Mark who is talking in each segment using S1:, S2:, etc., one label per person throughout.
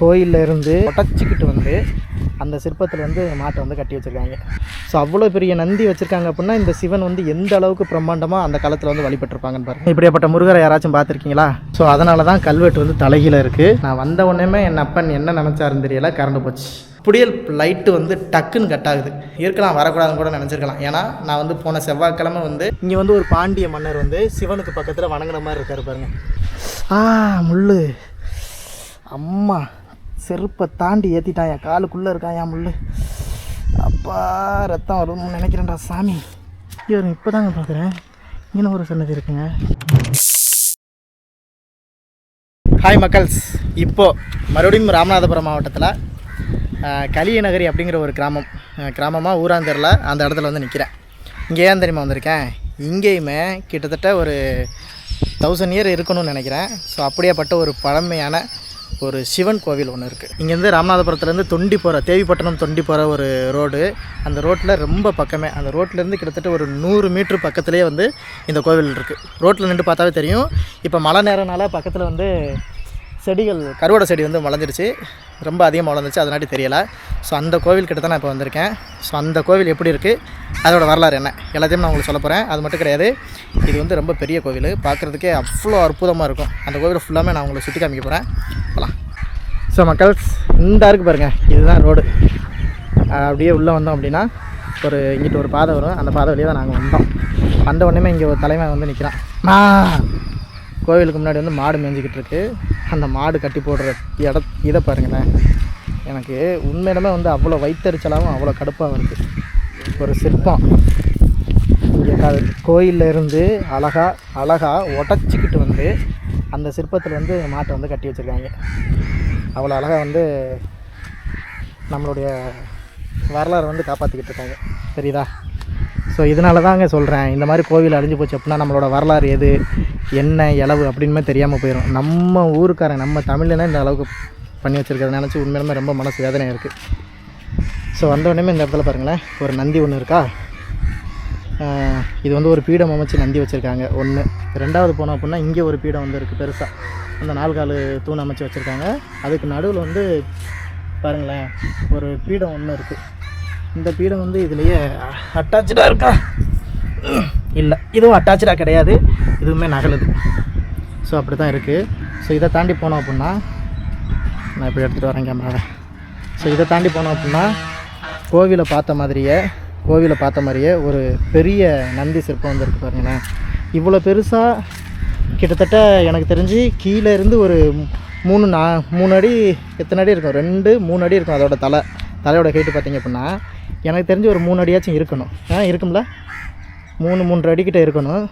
S1: கோயிலில் இருந்து உடச்சிக்கிட்டு வந்து அந்த சிற்பத்தில் வந்து மாட்டை வந்து கட்டி வச்சுருக்காங்க. ஸோ அவ்வளோ பெரிய நந்தி வச்சுருக்காங்க அப்படின்னா இந்த சிவன் வந்து எந்த அளவுக்கு பிரம்மாண்டமாக அந்த காலத்தில் வந்து வழிபட்டிருப்பாங்கன்னு பாருங்க. இப்படியாப்பட்ட முருகரை யாராச்சும் பார்த்துருக்கீங்களா? ஸோ அதனால தான் கல்வெட்டு வந்து தலையில் இருக்குது நான் வந்த உடனேமே என் அப்பன் என்ன நினச்சாருன்னு தெரியல கரண்டு போச்சு. புடியல் லைட்டு வந்து டக்குன்னு கட் ஆகுது. இருக்கலாம் வரக்கூடாதுன்னு கூட நினச்சிருக்கலாம். ஏன்னா நான் வந்து போன செவ்வாய்க்கிழமை வந்து இங்கே வந்து ஒரு பாண்டிய மன்னர் வந்து சிவனுக்கு பக்கத்தில் வணங்குற மாதிரி இருக்காரு பாருங்க. ஆ முள்ளு. அம்மா. செருப்பை தாண்டி ஏற்றிட்டான் என் காலுக்குள்ளே இருக்கான் என் முள்ளு. அப்பா ரத்தம் வரும்னு நினைக்கிறேன்டா சாமி. ஐயோ இப்போ தாங்க பார்க்குறேன் இன்னும் ஒரு சன்னதி இருக்குங்க. ஹாய் மக்கள்ஸ். இப்போது மறுபடியும் ராமநாதபுரம் மாவட்டத்தில் கலியநகரி அப்படிங்கிற ஒரு கிராமம் கிராமமாக ஊராந்தரில் அந்த இடத்துல வந்து நிற்கிறேன் இங்கே ஏன் தெரியுமா வந்திருக்கேன்? இங்கேயுமே கிட்டத்தட்ட ஒரு தௌசண்ட் இயர் இருக்கணும்னு நினைக்கிறேன். ஸோ அப்படியேப்பட்ட ஒரு பழமையான ஒரு சிவன் கோவில் ஒன்று இருக்குது இங்கேருந்து ராமநாதபுரத்துலேருந்து தொண்டி போகிற தேவிப்பட்டினம் தொண்டி போகிற ஒரு ரோடு. அந்த ரோட்டில் ரொம்ப பக்கமே அந்த ரோட்லேருந்து கிட்டத்தட்ட ஒரு நூறு மீட்ரு பக்கத்துலேயே வந்து இந்த கோவில் இருக்குது ரோட்டில் நின்று பார்த்தாவே தெரியும். இப்போ மழை நேரனால பக்கத்தில் வந்து செடிகள் கருவாடை செடி வந்து வளர்ந்துருச்சு. ரொம்ப அதிகமாக வளர்ந்துச்சு அதனாடி தெரியலை. ஸோ அந்த கோவில் கிட்ட தான் நான் இப்போ வந்திருக்கேன். ஸோ அந்த கோவில் எப்படி இருக்குது அதோட வரலாறு என்ன? எல்லாத்தையும் நான் உங்களுக்கு சொல்ல போகிறேன் அது மட்டும் கிடையாது இது வந்து ரொம்ப பெரிய கோவில். பார்க்குறதுக்கே அவ்வளோ அற்புதமாக இருக்கும். அந்த கோவில் ஃபுல்லாமே நான் உங்களுக்கு சுற்றி காமிக்க போகிறேன் போகலாம் ஸோ மக்கள்ஸ் இந்த இருக்கு பாருங்கள் இதுதான் ரோடு. அப்படியே உள்ளே வந்தோம் அப்படின்னா ஒரு இங்கிட்ட ஒரு பாதை வரும். அந்த பாதை வழியாக தான் நாங்கள் வந்தோம். வந்த உடனே இங்கே ஒரு தலைமை வந்து நிற்கிறான் மா! கோவிலுக்கு முன்னாடி வந்து மாடு மேய்ஞ்சிக்கிட்டு இருக்கு. அந்த மாடு கட்டி போடுற இட இதை பாருங்களேன். எனக்கு உண்மையிலுமே வந்து அவ்வளோ வைத்தறிச்சலாகவும் அவ்வளோ கடுப்பாக இருக்குது ஒரு சிற்பம். இங்கே கோயில்ல இருந்து அழகாக அழகாக உடச்சிக்கிட்டு வந்து அந்த சிற்பத்தில் வந்து மாட்டை வந்து கட்டி வச்சுருக்காங்க. அவ்வளோ அழகாக வந்து நம்மளுடைய வரலாறு வந்து காப்பாற்றிக்கிட்டு இருக்காங்க. சரிதா ஸோ இதனால தாங்க சொல்கிறேன் இந்த மாதிரி கோவில் அழிஞ்சு போச்சு அப்படின்னா நம்மளோட வரலாறு எது? என்ன இளவு அப்படின்மே தெரியாமல் போயிடும் நம்ம ஊருக்காரன் நம்ம தமிழ்னா இந்த அளவுக்கு பண்ணி வச்சுருக்கிறத நினச்சி உண்மையிலுமே ரொம்ப மனசு வேதனையாக இருக்குது ஸோ வந்த இந்த இடத்துல பாருங்களேன். ஒரு நந்தி ஒன்று இருக்கா? இது வந்து ஒரு பீடம் அமைச்சு நந்தி வச்சுருக்காங்க. ஒன்று ரெண்டாவது போனோம் அப்படின்னா இங்கே ஒரு பீடம் வந்து இருக்குது பெருசாக அந்த நால்கால் தூண் அமைச்சு வச்சுருக்காங்க. அதுக்கு நடுவில் வந்து பாருங்களேன் ஒரு பீடம் ஒன்று இருக்குது இந்த பீடம் வந்து இதுலேயே அட்டாச்சாக இருக்கா? இல்லை இதுவும் அட்டாச்சாக கிடையாது. இதுவுமே நகலுது. ஸோ அப்படி தான் இருக்குது ஸோ இதை தாண்டி போனோம் அப்படின்னா நான் இப்படி எடுத்துகிட்டு வரேன் கேமராவை ஸோ இதை தாண்டி போனோம் அப்படின்னா கோவிலை பார்த்த மாதிரியே கோவிலை பார்த்த மாதிரியே ஒரு பெரிய நந்தி சிற்பம் வந்து இருக்கு பாருங்களேன். இவ்வளோ பெருசாக கிட்டத்தட்ட எனக்கு தெரிஞ்சு கீழே இருந்து ஒரு மூணு நா மூணு அடி எத்தனை அடி இருக்கும்? ரெண்டு மூணு அடி இருக்கும் அதோட தலை. தலையோட ஹைட்டு பார்த்தீங்க அப்படின்னா எனக்கு தெரிஞ்சு ஒரு மூணு அடியாச்சும் இருக்கணும். ஆ இருக்கும்ல? மூணு மூன்று அடிக்கிட்ட இருக்கணும்.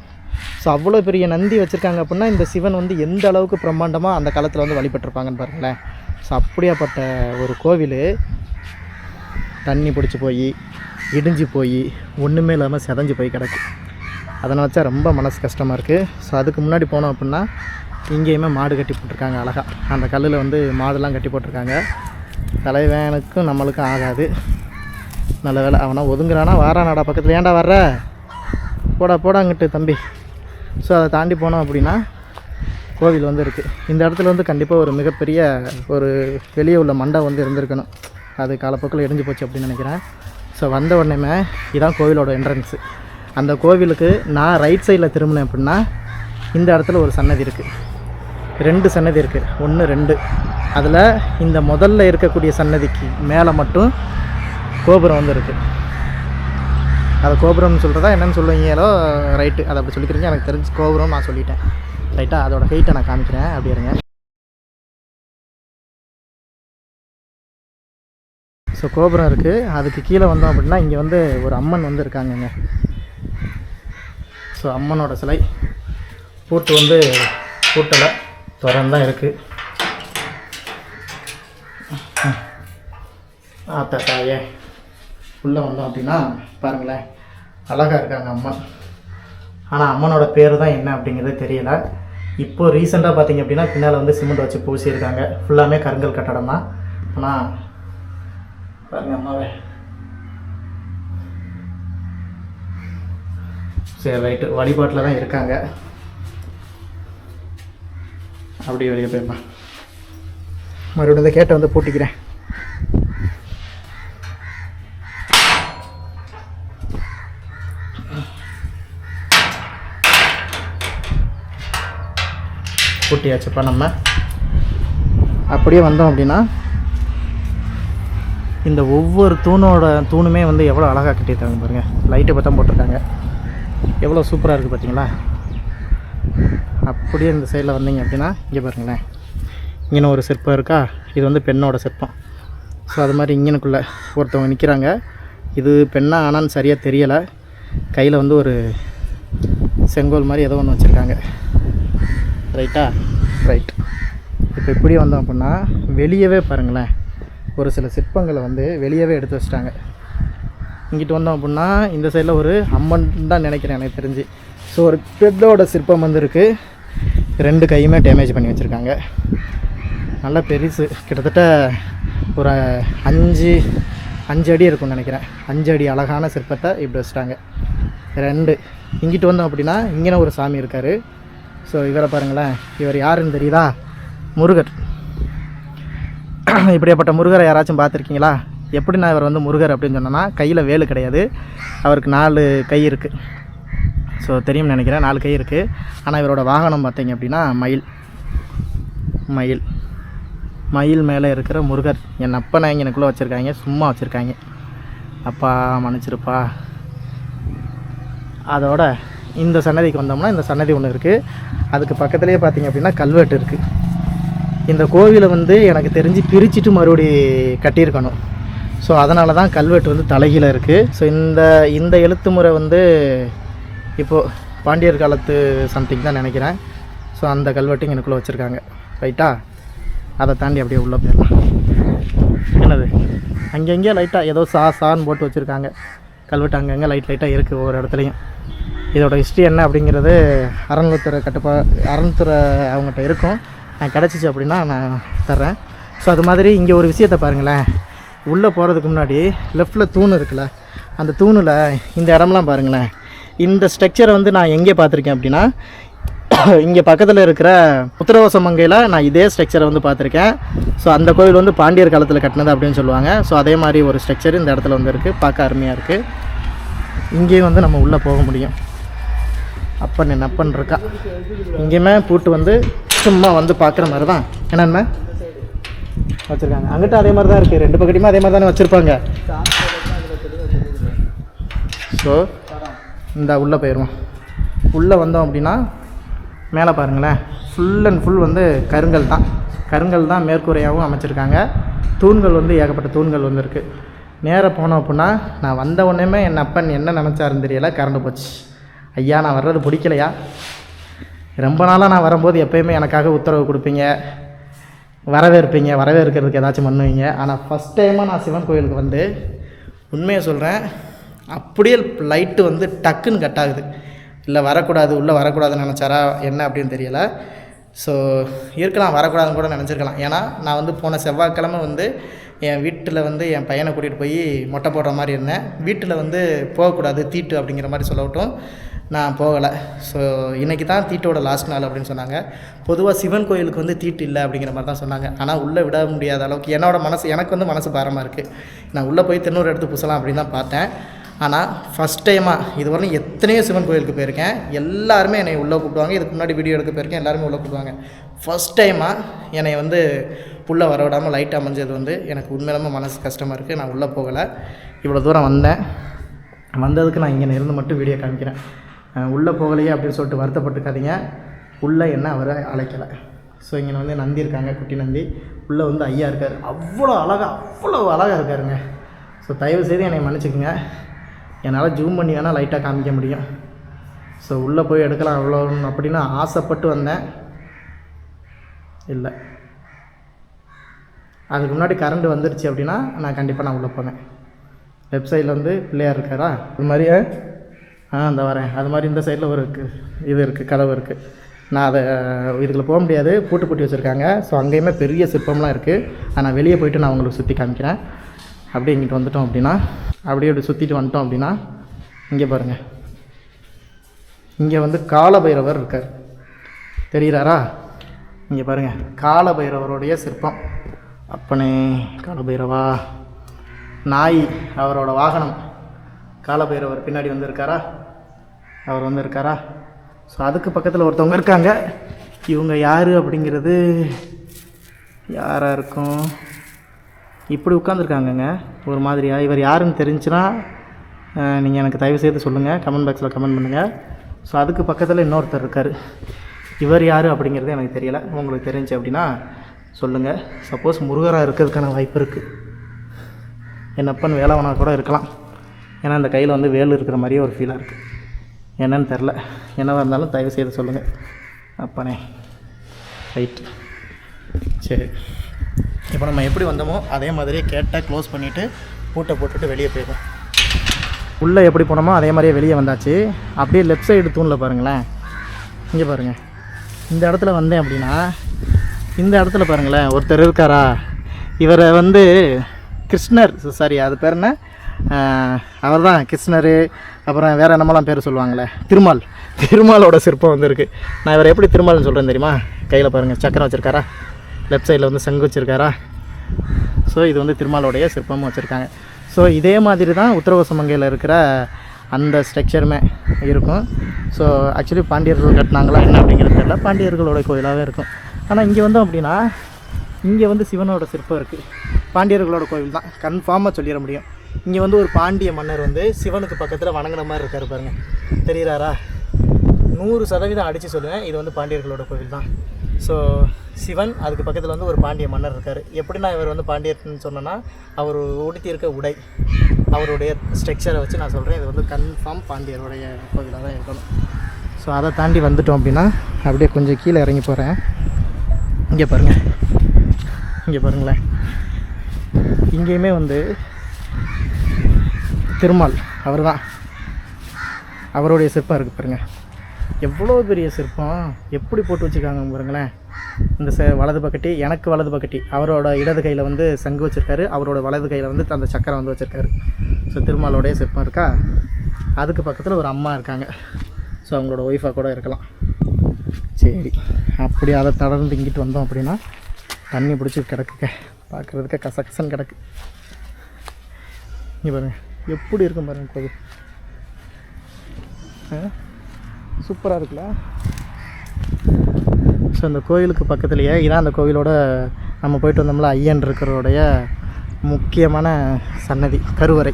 S1: ஸோ அவ்வளோ பெரிய நந்தி வச்சுருக்காங்க அப்படின்னா இந்த சிவன் வந்து எந்த அளவுக்கு பிரம்மாண்டமாக அந்த காலத்தில் வந்து வழிபட்டிருப்பாங்கன்னு பாருங்களேன். ஸோ அப்படியாப்பட்ட ஒரு கோவில். தண்ணி பிடிச்சி போய் இடிஞ்சு போய் ஒன்றுமே இல்லாமல் செதஞ்சு போய் கிடக்கு. அதை வச்சா ரொம்ப மனசு கஷ்டமாக இருக்குது ஸோ அதுக்கு முன்னாடி போனோம் அப்படின்னா இங்கேயுமே மாடு கட்டி போட்டிருக்காங்க அழகாக அந்த கல்லில் வந்து மாடுலாம் கட்டி போட்டிருக்காங்க. தலைவனுக்கும் நம்மளுக்கும் ஆகாது. நல்ல வேலை. அவனா ஒதுங்குறானா? வாரானாடா பக்கத்தில். ஏன்டா வர்ற? போடா போடா அங்கிட்டு தம்பி. ஸோ அதை தாண்டி போனோம் அப்படின்னா கோவில் வந்து இருக்குது இந்த இடத்துல வந்து கண்டிப்பாக ஒரு மிகப்பெரிய ஒரு வெளியே உள்ள மண்டை வந்து இருந்திருக்கணும். அது காலப்போக்கில் இடிஞ்சு போச்சு அப்படின்னு நினைக்கிறேன். ஸோ வந்த உடனேமே இதான் கோவிலோட என்ட்ரன்ஸு அந்த கோவிலுக்கு நான் ரைட் சைடில் திரும்பினேன் அப்படின்னா இந்த இடத்துல ஒரு சன்னதி இருக்குது ரெண்டு சன்னதி இருக்குது ஒன்று ரெண்டு. அதில் இந்த முதல்ல இருக்கக்கூடிய சன்னதிக்கு மேலே மட்டும் கோபுரம் வந்து இருக்குது அதை கோபுரம்னு சொல்கிறதா என்னென்னு சொல்லுவீங்களோ ரைட்டு அதை அப்படி சொல்லிக்கிறீங்க. எனக்கு தெரிஞ்சு கோபுரம் நான் சொல்லிட்டேன். ரைட்டாக அதோட ஹைட்டை நான் காமிக்கிறேன். அப்படி இருங்க. ஸோ கோபுரம் இருக்குது அதுக்கு கீழே வந்தோம் அப்படின்னா இங்கே வந்து ஒரு அம்மன் வந்து இருக்காங்கங்க. ஸோ அம்மனோட சிலை. பூட்டு வந்து பூட்டலை. திறந்தான் இருக்குது ஆத்தா தாயே உள்ளே வந்தோம் அப்படின்னா பாருங்களேன் அழகாக இருக்காங்க அம்மன் ஆனால் அம்மனோட பேர் தான் என்ன அப்படிங்கிறது தெரியல. இப்போ ரீசெண்டாக பார்த்தீங்க அப்படின்னா பின்னால் வந்து சிமெண்ட் வச்சு பூசியிருக்காங்க. ஃபுல்லாமே கருங்கல் கட்டடம் தான். ஆனால் பாருங்க அம்மாவே. சரி ரைட்டு. வழிபாட்டில் தான் இருக்காங்க. அப்படி வெளியே மறுபடியும் இந்த கேட்டை வந்து பூட்டிக்கிறேன். பூட்டியாச்சுப்பா நம்ம. அப்படியே வந்தோம் அப்படின்னா இந்த ஒவ்வொரு தூணோட தூணுமே வந்து எவ்வளோ அழகாக கட்டியிருக்காங்க பாருங்கள் லைட்டை பட்டம் போட்டிருக்காங்க. எவ்வளோ சூப்பராக இருக்குது பார்த்தீங்களா அப்படியே இந்த சைடில் வந்தீங்க அப்படின்னா இங்கே பாருங்களேன். இங்கே ஒரு சிற்பம் இருக்கா? இது வந்து பெண்ணோட சிற்பம் ஸோ அது மாதிரி இங்கனுக்குள்ளே ஒருத்தவங்க நிற்கிறாங்க இது பெண்ணா ஆனான்னு சரியாக தெரியலை. கையில் வந்து ஒரு செங்கோல் மாதிரி ஏதோ ஒன்று வச்சுருக்காங்க. ரைட்டா ரைட் இப்போ இப்படி வந்தோம் அப்படின்னா வெளியவே பாருங்களேன். ஒரு சில சிற்பங்களை வந்து வெளியவே எடுத்து வச்சிட்டாங்க. இங்கிட்டு வந்தோம் அப்படின்னா இந்த சைடில் ஒரு அம்மன் தான் நினைக்கிறேன் எனக்கு தெரிஞ்சு. ஸோ ஒரு பெட்டோட சிற்பம் வந்து இருக்குது ரெண்டு கையுமே டேமேஜ் பண்ணி வச்சுருக்காங்க. நல்லா பெருசு. கிட்டத்தட்ட ஒரு அஞ்சு அஞ்சு அடி இருக்கும்னு நினைக்கிறேன். அஞ்சு அடி அழகான சிற்பத்தை இப்படி வச்சுட்டாங்க. ரெண்டு. இங்கிட்டு வந்தோம் அப்படின்னா இங்கே ஒரு சாமி இருக்கார். ஸோ இவரை பாருங்களேன். இவர் யாருன்னு தெரியுதா? முருகர். இப்படியாப்பட்ட முருகரை யாராச்சும் பார்த்துருக்கீங்களா? எப்படி நான் இவர் வந்து முருகர் அப்படின்னு சொன்னேன்னா கையில் வேலு கிடையாது. அவருக்கு நாலு கை இருக்குது ஸோ தெரியும்னு நினைக்கிறேன் நாலு கை இருக்குது ஆனால் இவரோட வாகனம் பார்த்தீங்க அப்படின்னா மயில். மயில். மயில் மேலே இருக்கிற முருகர். என் அப்பனை எனக்குள்ளே வச்சுருக்காங்க சும்மா வச்சுருக்காங்க. அப்பா மன்னிச்சிருப்பா. அதோட இந்த சன்னதிக்கு வந்தோம்னா இந்த சன்னதி ஒன்று இருக்குது அதுக்கு பக்கத்துலேயே பார்த்தீங்க அப்படின்னா கல்வெட்டு இருக்குது இந்த கோவிலை வந்து எனக்கு தெரிஞ்சு பிரிச்சுட்டு மறுபடி கட்டியிருக்கணும். ஸோ அதனால தான் கல்வெட்டு வந்து தலைகீழ இருக்குது ஸோ இந்த இந்த எழுத்து முறை வந்து இப்போது பாண்டியர் காலத்து சம்திங் தான் நினைக்கிறேன். ஸோ அந்த கல்வெட்டையும் எனக்குள்ளே வச்சுருக்காங்க. ரைட்டா அதை தாண்டி அப்படியே உள்ளே போயிடலாம். என்னது? அங்கங்கே லைட்டாக ஏதோ சா சான்னு போட்டு வச்சுருக்காங்க. கல்வெட்டு அங்கங்கே லைட் லைட்டாக இருக்குது ஒவ்வொரு இடத்துலையும். இதோட ஹிஸ்ட்ரி என்ன அப்படிங்கிறது அறநிலைத்துறை கட்டுப்பா அறநிலைத்துறை அவங்ககிட்ட இருக்கும். நான் கிடச்சிச்சு அப்படின்னா நான் தர்றேன். ஸோ அது மாதிரி இங்கே ஒரு விஷயத்தை பாருங்களேன். உள்ளே போகிறதுக்கு முன்னாடி லெஃப்டில் தூண் இருக்குல்ல அந்த தூணில் இந்த இடம்லாம் பாருங்களேன். இந்த ஸ்ட்ரக்சரை வந்து நான் எங்கே பார்த்துருக்கேன் அப்படின்னா இங்கே பக்கத்தில் இருக்கிற உத்தரவாச மங்கையில் நான் இதே ஸ்ட்ரக்சரை வந்து பார்த்துருக்கேன். ஸோ அந்த கோவில் வந்து பாண்டியர் காலத்தில் கட்டினது அப்படின்னு சொல்லுவாங்க. ஸோ அதே மாதிரி ஒரு ஸ்ட்ரக்சர் இந்த இடத்துல வந்து இருக்குது பார்க்க அருமையாக இருக்குது இங்கேயும் வந்து நம்ம உள்ளே போக முடியும். அப்பன் என் அப்பன் இருக்கா. இங்கேயுமே பூட்டு வந்து சும்மா வந்து பார்க்குற மாதிரி தான் என்னென்ன வச்சுருக்காங்க. அங்கிட்ட அதே மாதிரி தான் இருக்குது ரெண்டு பக்கத்தையுமே அதே மாதிரி தானே வச்சுருப்பாங்க. ஸோ இந்த உள்ளே போயிடுவோம் உள்ளே வந்தோம் அப்படின்னா மேலே பாருங்களேன். ஃபுல் அண்ட் ஃபுல் வந்து கருங்கல் தான். கருங்கல் தான் மேற்கூரையாகவும் அமைச்சிருக்காங்க. தூண்கள் வந்து ஏகப்பட்ட தூண்கள் வந்து இருக்குது நேராக போனோம் அப்படின்னா நான் வந்த உடனேமே என் அப்பன் என்ன நினச்சாருன்னு தெரியல கரண்டு போச்சு. ஐயா நான் வர்றது பிடிக்கலையா? ரொம்ப நாளாக நான் வரும்போது எப்பயுமே எனக்காக உத்தரவு கொடுப்பீங்க வரவேற்பீங்க வரவேற்கிறதுக்கு ஏதாச்சும் பண்ணுவீங்க. ஆனால் ஃபஸ்ட் டைமாக நான் சிவன் கோயிலுக்கு வந்து உண்மையை சொல்கிறேன் அப்படியே லைட்டு வந்து டக்குன்னு கட் ஆகுது. இல்லை வரக்கூடாது உள்ளே வரக்கூடாதுன்னு நினச்சாரா என்ன அப்படின்னு தெரியலை. ஸோ இருக்கலாம் வரக்கூடாதுன்னு கூட நினச்சிருக்கலாம். ஏன்னா நான் வந்து போன செவ்வாய்க்கிழமை வந்து என் வீட்டில் வந்து என் பையனை கூட்டிகிட்டு போய் மொட்டை போடுற மாதிரி இருந்தேன். வீட்டில் வந்து போகக்கூடாது தீட்டு அப்படிங்கிற மாதிரி சொல்லட்டும் நான் போகலை. ஸோ இன்றைக்கி தான் தீட்டோட லாஸ்ட் நாள் அப்படின்னு சொன்னாங்க. பொதுவாக சிவன் கோயிலுக்கு வந்து தீட்டு இல்லை அப்படிங்கிற மாதிரி தான் சொன்னாங்க. ஆனால் உள்ளே விட முடியாத அளவுக்கு என்னோடய மனசு எனக்கு வந்து மனசு பாரமாக இருக்குது நான் உள்ளே போய் தென்னூர் எடுத்து பூசலாம் அப்படின்னு தான் பார்த்தேன். ஆனால் ஃபஸ்ட் டைமாக இதுவரையும் எத்தனையோ சிவன் கோயிலுக்கு போயிருக்கேன். எல்லாருமே என்னை உள்ளே கூப்பிடுவாங்க. இதுக்கு முன்னாடி வீடியோ எடுக்க போயிருக்கேன். எல்லாருமே உள்ளே கூப்பிடுவாங்க. ஃபஸ்ட் டைமாக என்னை வந்து புள்ள வர விடாமல் லைட் அமைஞ்சது வந்து எனக்கு உண்மையிலுமே மனசு கஷ்டமாக இருக்குது நான் உள்ளே போகலை. இவ்வளோ தூரம் வந்தேன். வந்ததுக்கு நான் இங்கே இருந்து மட்டும் வீடியோ காமிக்கிறேன். உள்ளே போகலையே அப்படின்னு சொல்லிட்டு வருத்தப்பட்டுக்காதீங்க. உள்ளே என்ன அவரை அழைக்கலை. ஸோ இங்கே வந்து நந்தி இருக்காங்க குட்டி நந்தி. உள்ளே வந்து ஐயா இருக்கார். அவ்வளோ அழகாக அவ்வளோ அழகாக இருக்காருங்க. ஸோ தயவு செய்து என்னை மன்னிச்சுக்குங்க. என்னால் ஜூம் பண்ணி வேணால் லைட்டாக காமிக்க முடியும். ஸோ உள்ளே போய் எடுக்கலாம் அவ்வளோ அப்படின்னு ஆசைப்பட்டு வந்தேன். இல்லை. அதுக்கு முன்னாடி கரண்ட் வந்துருச்சு அப்படின்னா நான் கண்டிப்பாக நான் உள்ளே போனேன் லெஃப்ட் சைடில் வந்து பிள்ளையார் இருக்காரா? இது மாதிரியே ஆ இந்த வரேன். அது மாதிரி இந்த சைடில் ஒரு இது இருக்குது கதவு இருக்குது நான் அதை இதுக்குள்ள போக முடியாது. பூட்டு பூட்டி வச்சுருக்காங்க. ஸோ அங்கேயுமே பெரிய சிற்பம்லாம் இருக்குது ஆனால் வெளியே போயிட்டு நான் உங்களுக்கு சுற்றி காமிக்கிறேன். அப்படியே இங்கிட்டு வந்துட்டோம் அப்படின்னா அப்படியே இப்படி சுற்றிட்டு வந்துட்டோம் அப்படின்னா இங்கே பாருங்கள் இங்கே வந்து காலபைரவர் இருக்கார். தெரிகிறாரா இங்கே பாருங்கள் காலபைரவருடைய சிற்பம். அப்பனே காலபைரவா. நாய் அவரோட வாகனம். காலபைரவர் பின்னாடி வந்திருக்காரா? அவர் வந்திருக்காரா? ஸோ அதுக்கு பக்கத்தில் ஒருத்தவங்க இருக்காங்க. இவங்க யார் அப்படிங்கிறது யாராக இருக்கும்? இப்படி உட்காந்துருக்காங்கங்க ஒரு மாதிரியா? இவர் யாருன்னு தெரிஞ்சுன்னா நீங்கள் எனக்கு தயவு செய்து சொல்லுங்கள் கமெண்ட் பாக்ஸில் கமெண்ட் பண்ணுங்கள் ஸோ அதுக்கு பக்கத்தில் இன்னொருத்தர் இருக்கார். இவர் யார் அப்படிங்கிறது எனக்கு தெரியலை. உங்களுக்கு தெரிஞ்சு அப்படின்னா சொல்லுங்கள் சப்போஸ் முருகராக இருக்கிறதுக்கான வாய்ப்பு இருக்குது என்னப்பன் வேணால் கூட இருக்கலாம். ஏன்னா இந்த கையில் வந்து வேல் இருக்கிற மாதிரியே ஒரு ஃபீலாக இருக்குது என்னன்னு தெரில. என்னவாக இருந்தாலும் தயவு செய்து சொல்லுங்கள் அப்பனே. ரைட் சரி. இப்போ நம்ம எப்படி வந்தோமோ அதே மாதிரியே கேட்டால் க்ளோஸ் பண்ணிவிட்டு பூட்டை போட்டுட்டு வெளியே போயிடும் உள்ளே எப்படி போனோமோ அதே மாதிரியே வெளியே வந்தாச்சு. அப்படியே லெஃப்ட் சைடு தூணில் பாருங்களேன். இங்கே பாருங்கள் இந்த இடத்துல வந்தேன் அப்படின்னா இந்த இடத்துல பாருங்களேன் ஒருத்தர் இருக்காரா? இவரை வந்து கிருஷ்ணர். சாரி அது பேர் என்ன? அவர் தான் கிருஷ்ணர். அப்புறம் வேறு என்னமெல்லாம் பேர் சொல்லுவாங்களே? திருமால். திருமாலோட சிற்பம் வந்து இருக்குது நான் இவரை எப்படி திருமால்னு சொல்கிறேன் தெரியுமா? கையில் பாருங்கள் சக்கரம் வச்சுருக்காரா? லெஃப்ட் சைடில் வந்து சங்கு வச்சுருக்காரா? ஸோ இது வந்து திருமாலோடைய சிற்பமும் வச்சுருக்காங்க. ஸோ இதே மாதிரி தான் உத்தரகோசமங்கையில் இருக்கிற அந்த ஸ்ட்ரக்சருமே இருக்கும். ஸோ ஆக்சுவலி பாண்டியர்கள் கட்டினாங்களா என்ன அப்படிங்கிறது தெரியல. பாண்டியர்களோட கோயிலாகவே இருக்கும். ஆனால் இங்கே வந்தோம் அப்படின்னா இங்கே வந்து சிவனோட சிற்பம் இருக்குது பாண்டியர்களோட கோவில் தான் கன்ஃபார்மாக சொல்லிட முடியும். இங்கே வந்து ஒரு பாண்டிய மன்னர் வந்து சிவனுக்கு பக்கத்தில் வணங்குன மாதிரி இருக்கார் பாருங்க. தெரியுறாரா? நூறு சதவீதம் அடித்து சொல்லுவேன். இது வந்து பாண்டியர்களோட கோவில் தான். ஸோ சிவன் அதுக்கு பக்கத்தில் வந்து ஒரு பாண்டிய மன்னர் இருக்கார். எப்படின்னா இவர் வந்து பாண்டியர்னு சொன்னேன்னா அவர் உடுத்தி இருக்க உடை அவருடைய ஸ்ட்ரக்சரை வச்சு நான் சொல்கிறேன் இது வந்து கன்ஃபார்ம் பாண்டியருடைய கோவிலாக தான் இருக்கணும். ஸோ அதை தாண்டி வந்துட்டோம் அப்படின்னா அப்படியே கொஞ்சம் கீழே இறங்கி போகிறேன் இங்கே பாருங்கள் இங்கே பாருங்களேன். இங்கேயுமே வந்து திருமால் அவர் தான் அவருடைய சிற்பம் இருக்குது பாருங்கள் எவ்வளோ பெரிய சிற்பம் எப்படி போட்டு வச்சுருக்காங்க பாருங்களேன். இந்த ச வலது பக்கட்டி எனக்கு வலது பக்கட்டி. அவரோட இடது கையில் வந்து சங்கு வச்சுருக்காரு. அவரோட வலது கையில் வந்து அந்த சக்கரம் வந்து வச்சுருக்காரு. ஸோ திருமாலோடைய சிற்பம் இருக்கா? அதுக்கு பக்கத்தில் ஒரு அம்மா இருக்காங்க. ஸோ அவங்களோட ஒய்ஃபாக கூட இருக்கலாம். சரி. அப்படி அதை தொடர்ந்து இங்கிட்டு வந்தோம் அப்படின்னா தண்ணி பிடிச்சி கிடக்குங்க. பார்க்குறதுக்கு கசகசன் கிடக்கு. இங்கே பாருங்கள் எப்படி இருக்கும் பாருங்க கோவில். சூப்பராக இருக்குல்ல? ஸோ அந்த கோயிலுக்கு பக்கத்துலேயே இதான் அந்த கோவிலோட நம்ம போயிட்டு வந்தோம்ல ஐயன் இருக்கிறோடைய முக்கியமான சன்னதி கருவறை.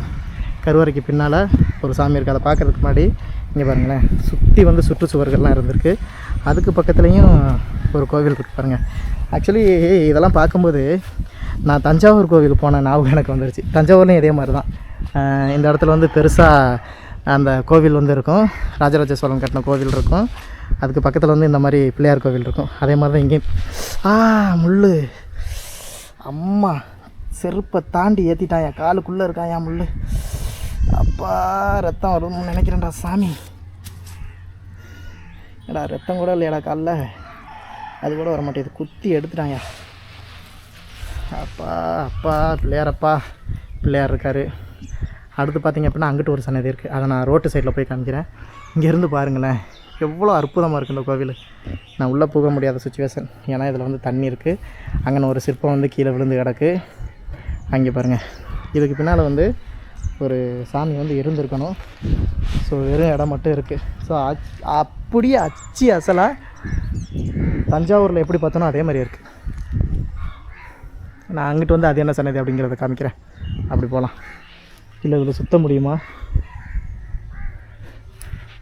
S1: கருவறைக்கு பின்னால் ஒரு சாமி இருக்குது அதை பார்க்குறதுக்கு முன்னாடி இங்கே பாருங்களேன் சுற்றி வந்து சுற்றுச்சுவர்கள்லாம் இருந்திருக்கு. அதுக்கு பக்கத்துலேயும் ஒரு கோவில் இருக்குது பாருங்கள் ஆக்சுவலி இதெல்லாம் பார்க்கும்போது நான் தஞ்சாவூர் கோவில் போன ஞாபகம் எனக்கு வந்துருச்சு. தஞ்சாவூர்லேயும் இதே மாதிரி தான் இந்த இடத்துல வந்து பெருசாக அந்த கோவில் வந்து இருக்கும். ராஜராஜ சோழன் கட்டின கோவில் இருக்கும். அதுக்கு பக்கத்தில் வந்து இந்த மாதிரி பிள்ளையார் கோவில் இருக்கும். அதே மாதிரி தான் இங்கேயும். ஆ முள் அம்மா செருப்பை தாண்டி ஏற்றிட்டான் என் காலுக்குள்ளே இருக்கான் என் முள் அப்பா ரத்தம் வரும்னு நினைக்கிறேன்டா சாமி. ஏடா ரத்தம் கூட இல்லையடா காலில்? அது கூட வர மாட்டேங்குது குத்தி எடுத்துட்டாங்க. அப்பா அப்பா பிள்ளையாரப்பா பிள்ளையார் இருக்கார். அடுத்து பார்த்திங்க அப்படின்னா அங்கிட்டு ஒரு சன்னதி இருக்குது அதை நான் ரோட்டு சைடில் போய் காமிக்கிறேன். இங்கேருந்து பாருங்களேன். எவ்வளோ அற்புதமாக இருக்குது இந்த கோவில். நான் உள்ளே போக முடியாத சுச்சுவேஷன் ஏன்னா இதில் வந்து தண்ணி இருக்குது அங்கே ஒரு சிற்பம் வந்து கீழே விழுந்து கிடக்கு. அங்கே பாருங்கள் இதுக்கு பின்னால் வந்து ஒரு சாமி வந்து இருந்திருக்கணும். ஸோ வெறும் இடம் மட்டும் இருக்குது ஸோ அப்படியே அச்சு அசலாக தஞ்சாவூரில் எப்படி பார்த்தோனோ அதே மாதிரி இருக்குது நான் அங்கிட்டு வந்து அது என்ன சன்னதி அப்படிங்கிறத காமிக்கிறேன். அப்படி போகலாம் இல்லை இதில் சுற்ற முடியுமா?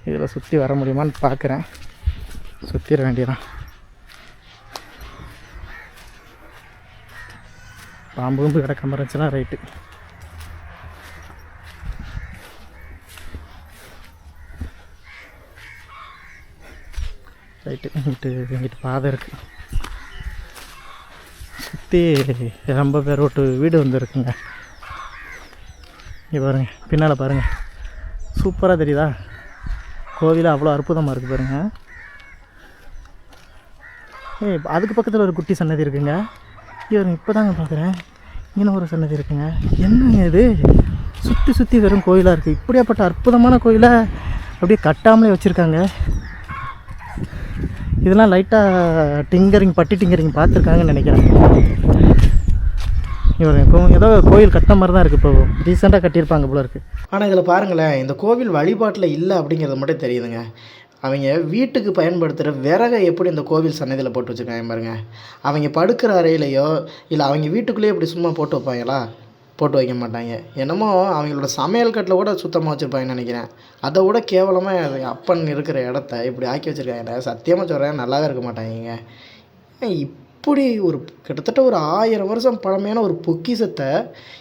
S1: இதில் சுற்றி வர முடியுமான்னு பார்க்குறேன். சுற்றிட வேண்டியதான் பாம்பு கும்பு கிடக்காம இருந்துச்சுன்னா ரைட்டு. ரைட்டு இங்கிட்டு இங்கிட்டு பாதை இருக்குது சுற்றி ரொம்ப பேர் ஒரு வீடு வந்துருக்குங்க. இங்கே பாருங்கள் பின்னால் பாருங்கள் சூப்பராக தெரியுதா? கோவில் அவ்வளோ அற்புதமாக இருக்குது பாருங்கள் ஏய் அதுக்கு பக்கத்தில் ஒரு குட்டி சன்னதி இருக்குங்க. இவர் இப்போ தாங்க பார்க்குறேன் இங்கே ஒரு சன்னதி இருக்குங்க. என்னங்க இது? சுற்றி சுற்றி வெறும் கோயிலாக இருக்குது இப்படியாப்பட்ட அற்புதமான கோயிலை அப்படியே கட்டாமலே வச்சுருக்காங்க. இதெல்லாம் லைட்டாக டிங்கரிங் பட்டி டிங்கரிங் பார்த்துருக்காங்கன்னு நினைக்கிறேன். இவர் ஏதோ கோயில் கட்டின மாதிரி தான் இருக்குது இப்போ. ரீசெண்டாக கட்டியிருப்பாங்க போல இருக்குது ஆனால் இதில் பாருங்களேன் இந்த கோவில் வழிபாட்டில் இல்லை அப்படிங்கிறது மட்டும் தெரியுதுங்க. அவங்க வீட்டுக்கு பயன்படுத்துகிற விறகை எப்படி இந்த கோவில் சன்னதியில் போட்டு வச்சுருக்காங்க பாருங்க. அவங்க படுக்கிற அறையிலையோ இல்லை அவங்க வீட்டுக்குள்ளேயே இப்படி சும்மா போட்டு வைப்பாங்களா? போட்டு வைக்க மாட்டாங்க. என்னமோ அவங்களோட சமையல் கட்டில் கூட சுத்தமாக வச்சுருப்பாங்கன்னு நினைக்கிறேன். அதை விட கேவலமாக அப்பன் இருக்கிற இடத்த இப்படி ஆக்கி வச்சுருக்காங்க. சத்தியமாக சொல்கிறேன் நல்லாவே இருக்க மாட்டாங்க அப்படி ஒரு கிட்டத்தட்ட ஒரு ஆயிரம் வருஷம் பழமையான ஒரு பொக்கிஷத்தை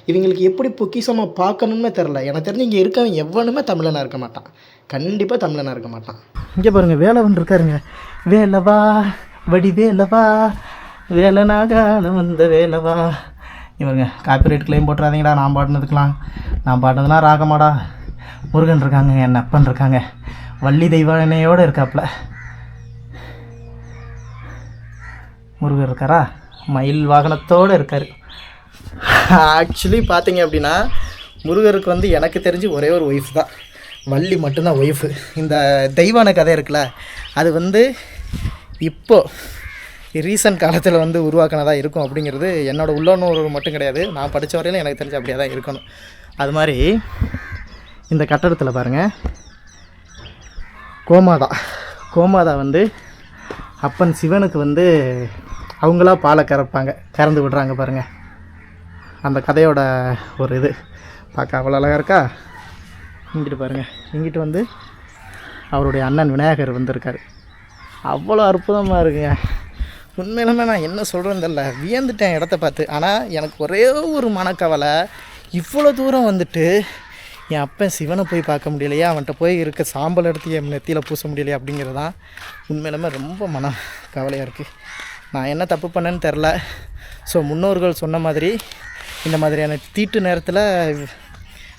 S1: இவங்களுக்கு எப்படி பொக்கிஷமாக பார்க்கணும்னு தெரில எனக்கு தெரிஞ்சு இங்கே இருக்கவன் எவனுமே தமிழனாக இருக்க மாட்டான். கண்டிப்பாக தமிழனாக இருக்க மாட்டான். இங்கே பாருங்கள் வேலவன் இருக்காருங்க. வேலவா வடி வேலவா வேலனாகாலம் வந்த வேலவா. இவருங்க காப்பிரைட் கிளைம் போட்டுறாதீங்கடா நான் பாடினதுக்கெலாம் நான் பாடினதுலாம் ராகமாடா. முருகன் இருக்காங்க என் அப்பன் இருக்காங்க. வள்ளி தெய்வானையோடு இருக்காப்புல முருகர் இருக்காரா? மயில் வாகனத்தோடு இருக்கார். ஆக்சுவலி பார்த்தீங்க அப்படின்னா முருகருக்கு வந்து எனக்கு தெரிஞ்சு ஒரே ஒரு ஒய்ஃப் தான். வள்ளி மட்டும்தான் ஒய்ஃபு இந்த தெய்வான கதை இருக்குல்ல அது வந்து இப்போது ரீசன்ட் காலத்தில் வந்து உருவாக்கினதாக இருக்கும் அப்படிங்கிறது என்னோட உள்ளுணர்வு மட்டும் கிடையாது. நான் படித்த வரையிலும் எனக்கு தெரிஞ்சு அப்படியே தான் இருக்கணும். அது மாதிரி இந்த கட்டடத்தில் பாருங்கள் கோமாதா. கோமாதா வந்து அப்பன் சிவனுக்கு வந்து அவங்களா பாலை கறப்பாங்க கறந்து விடுறாங்க பாருங்கள் அந்த கதையோட ஒரு இது. பார்க்க அவ்வளோ அழகாக இருக்கா? இங்கிட்டு பாருங்கள் இங்கிட்டு வந்து அவருடைய அண்ணன் விநாயகர் வந்திருக்காரு. அவ்வளோ அற்புதமாக இருக்குங்க. உண்மையிலுமே நான் என்ன சொல்கிறேன்னு தெரில வியந்துட்டேன் இடத்த பார்த்து. ஆனால் எனக்கு ஒரே ஒரு மனக்கவலை. இவ்வளோ தூரம் வந்துட்டு என் அப்பன் சிவனை போய் பார்க்க முடியலையா? அவன்கிட்ட போய் இருக்க சாம்பல் எடுத்து என் நெத்தியில் பூச முடியலையா அப்படிங்கிறது தான் உண்மையிலுமே ரொம்ப மன கவலையாக இருக்குது நான் என்ன தப்பு பண்ணேன்னு தெரில ஸோ முன்னோர்கள் சொன்ன மாதிரி இந்த மாதிரியான தீட்டு நேரத்தில்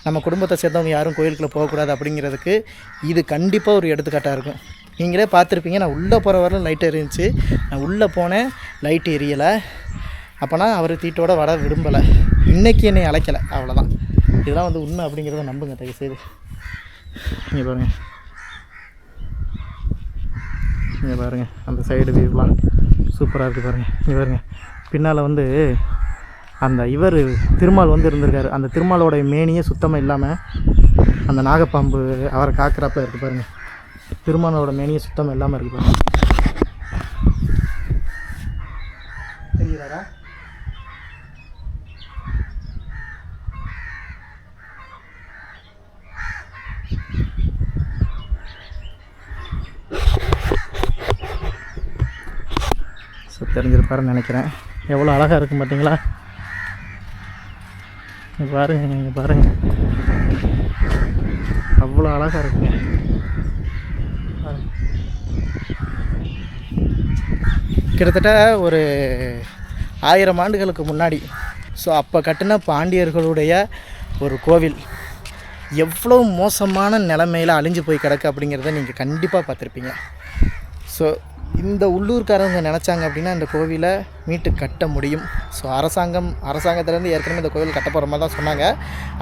S1: நம்ம குடும்பத்தை சேர்ந்தவங்க யாரும் கோயிலுக்குள்ளே போகக்கூடாது அப்படிங்கிறதுக்கு இது கண்டிப்பாக ஒரு எடுத்துக்காட்டாக இருக்கும். நீங்களே பார்த்துருப்பீங்க நான் உள்ளே போகிற வரல லைட் எரிஞ்சிச்சு. நான் உள்ளே போனேன் லைட் எரியலை. அப்போனா அவர் தீட்டோட வர விரும்பலை. இன்றைக்கி என்னை அழைக்கலை. அவ்வளோதான் இதெல்லாம் வந்து உண்மை அப்படிங்கிறத நம்புங்க தயவுசெய்து. இங்கே பாருங்கள் இங்கே பாருங்கள் அந்த சைடு வியூலாம் சூப்பராக இருக்குது பாருங்கள் இங்கே பாருங்கள் பின்னால் வந்து அந்த இவர் திருமால் வந்து இருந்திருக்காரு. அந்த திருமாலோட மேனியே சுத்தமாக இல்லாமல் அந்த நாகப்பாம்பு அவரை காக்கிறப்ப இருக்குது பாருங்கள் திருமாலோட மேனியே சுத்தமாக இல்லாமல் இருக்குது பாருங்கள் தெரியுறாரா ஸோ தெரிஞ்சிருப்பாருன்னு நினைக்கிறேன். எவ்வளோ அழகாக இருக்கும் பார்த்தீங்களா இங்க பாருங்க இங்கே பாருங்க. அவ்வளோ அழகாக இருக்குங்க கிட்டத்தட்ட ஒரு ஆயிரம் ஆண்டுகளுக்கு முன்னாடி ஸோ அப்போ கட்டின பாண்டியர்களுடைய ஒரு கோவில் எவ்வளோ மோசமான நிலமையில் அழிஞ்சு போய் கிடக்கு அப்படிங்கிறத நீங்கள் கண்டிப்பாக பார்த்துருப்பீங்க. ஸோ இந்த உள்ளூர்காரங்க நினச்சாங்க அப்படின்னா இந்த கோவிலை மீட்டு கட்ட முடியும். ஸோ அரசாங்கம் அரசாங்கத்துலேருந்து ஏற்கனவே இந்த கோவில் கட்ட போகிற மாதிரி தான் சொன்னாங்க.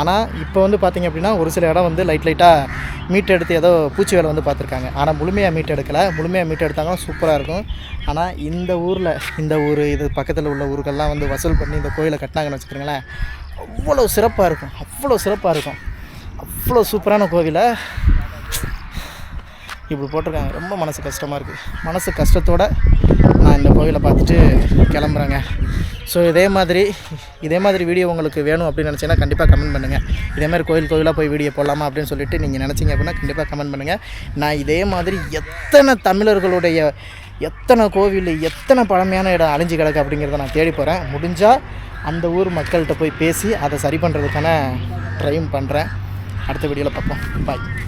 S1: ஆனால் இப்போ வந்து பார்த்திங்க அப்படின்னா ஒரு சில இடம் வந்து லைட் லைட்டாக மீட் எடுத்து ஏதோ பூச்சி வேலை வந்து பார்த்துருக்காங்க ஆனால் முழுமையாக மீட் எடுக்கலை முழுமையாக மீட் எடுத்தாங்கன்னா சூப்பராக இருக்கும். ஆனால் இந்த ஊரில் இந்த ஊர் இது பக்கத்தில் உள்ள ஊர்கள்லாம் வந்து வசூல் பண்ணி இந்த கோயிலை கட்டினாங்கன்னு வச்சுக்கோங்களேன் அவ்வளோ சிறப்பாக இருக்கும். அவ்வளோ சிறப்பாக இருக்கும். அவ்வளோ சூப்பரான கோவிலை. இப்படி போட்டிருக்காங்க. ரொம்ப மனசு கஷ்டமாக இருக்குது மனசு கஷ்டத்தோட நான் இந்த கோவிலை பார்த்துட்டு கிளம்புறேங்க. ஸோ இதே மாதிரி இதே மாதிரி வீடியோ உங்களுக்கு வேணும் அப்படின்னு நினச்சிங்கன்னா கண்டிப்பாக கமெண்ட் பண்ணுங்கள் இதே மாதிரி கோயில் கோயிலாக போய் வீடியோ போடலாமா அப்படின்னு சொல்லிட்டு நீங்கள் நினச்சிங்க அப்படின்னா கண்டிப்பாக கமெண்ட் பண்ணுங்கள் நான் இதே மாதிரி எத்தனை தமிழர்களுடைய எத்தனை கோவில் எத்தனை பழமையான இடம் அழிஞ்சு கிடக்கு அப்படிங்கிறத நான் தேடி போகிறேன் முடிஞ்சால் அந்த ஊர் மக்கள்கிட்ட போய் பேசி அதை சரி பண்ணுறதுக்கான ட்ரையும் பண்ணுறேன் அடுத்த வீடியோவில் பார்ப்போம். பாய்